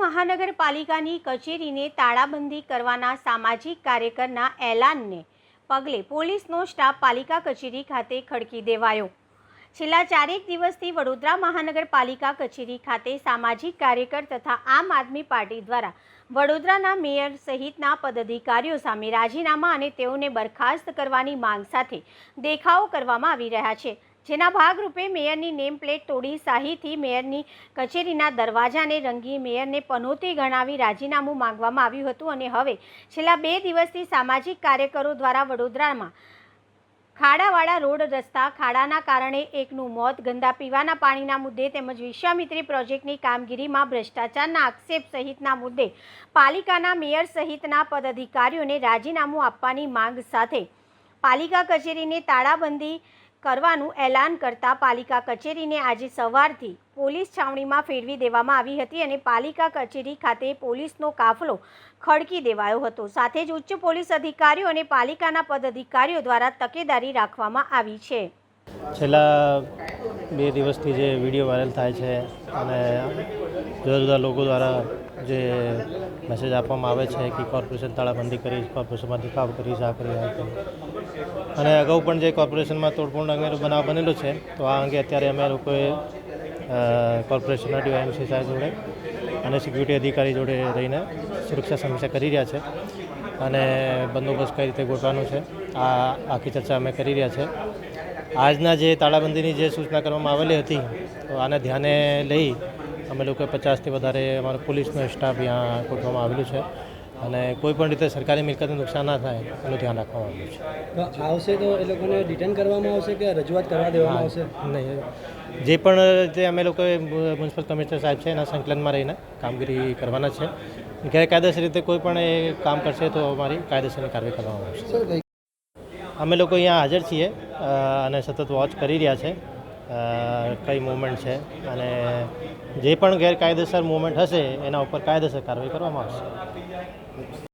મહાનગરપાલિકાની કચેરીને તાળાબંધી કરવાના સામાજિક કાર્યકરના એલાનને પગલે પોલીસનો સ્ટાફ પાલિકા કચેરી ખાતે ખડકી દેવાયો. છેલ્લા ચારેક દિવસથી વડોદરા મહાનગરપાલિકા કચેરી ખાતે સામાજિક કાર્યકર તથા આમ આદમી પાર્ટી દ્વારા વડોદરાના મેયર સહિતના પદાધિકારીઓ સામે રાજીનામા અને તેઓને બરખાસ્ત કરવાની માંગ સાથે દેખાવો કરવામાં આવી રહ્યા છે. જેના ભાગરૂપે મેયરની નેમ પ્લેટ તોડી શાહીથી મેયરની કચેરીના દરવાજાને રંગી મેયરને પનોતી ગણાવી રાજીનામું માંગવામાં આવ્યું હતું અને હવે છેલ્લા બે દિવસથી સામાજિક કાર્યકરો દ્વારા વડોદરામાં ખાડાવાળા રોડ રસ્તા ખાડાના કારણે એકનું મોત, ગંદા પીવાના પાણીના મુદ્દે તેમજ વિશ્વામિત્રી પ્રોજેક્ટની કામગીરીમાં ભ્રષ્ટાચારના આક્ષેપ સહિતના મુદ્દે પાલિકાના મેયર સહિતના પદાધિકારીઓને રાજીનામું આપવાની માંગ સાથે પાલિકા કચેરીને તાળાબંધી કરવાનું એલાન કરતા પાલિકા કચેરીને આજે સવારથી પોલીસ છાવણીમાં ફેરવી દેવામાં આવી હતી અને પાલિકા કચેરી ખાતે પોલીસનો કાફલો ખડકી દેવાયો હતો. સાથે જ ઉચ્ચ પોલીસ અધિકારીઓ અને પાલિકાના પદાધિકારીઓ દ્વારા તકેદારી રાખવામાં આવી છે. છેલ્લા બે દિવસથી જે વીડિયો વાયરલ થાય છે અને જુદા જુદા લોકો દ્વારા જે મેસેજ આપવામાં આવે છે કે કોર્પોરેશન તાળાબંધી કરી કોર્પોરેશનમાંથી કામ કરી આ કરી અને અગાઉ પણ જે કોર્પોરેશનમાં તોડફોડ અંગેનો બનાવ બનેલો છે, તો આ અંગે અત્યારે અમે લોકોએ કોર્પોરેશનના ડીવાયએમસી સાહેબ જોડે અને સિક્યુરિટી અધિકારી જોડે રહીને સુરક્ષા સમીક્ષા કરી રહ્યા છે. અને બંદોબસ્ત કઈ રીતે ગોઠવાનો છે, આ આખી ચર્ચા અમે કરી રહ્યા છે. આજના જે તાળાબંધીની જે સૂચના કરવામાં આવેલી હતી તો આને ધ્યાને લઈ અમે લોકોએ પચાસથી વધારે અમારો પોલીસનો સ્ટાફ અહીંયા ગોઠવવામાં આવેલું છે. અને કોઈ પણ રીતે સરકારી મિલકતને નુકસાન ના થાય એનું ધ્યાન રાખવામાં આવ્યું છે. આવશે તો એ લોકોને ડિટેન કરવામાં આવશે કે રજૂઆત કરવા દેવામાં આવશે? નહીં. જે પણ જે અમે લોકોએ મ્યુનિસિપલ કમિશનર સાહેબ છે એના સંકલનમાં રહીને કામગીરી કરવાના છે. ગેરકાયદેસર રીતે કોઈ પણ એ કામ કરશે તો અમારી કાયદેસરની કાર્યવાહી કરવામાં આવશે. અમે લોકો અહીંયા હાજર છીએ અને સતત વોચ કરી રહ્યા છે. કઈ મૂવમેન્ટ છે અને જે પણ ગેરકાયદેસર મૂવમેન્ટ હશે, એના ઉપર કાયદેસર કાર્યવાહી કરવામાં આવશે.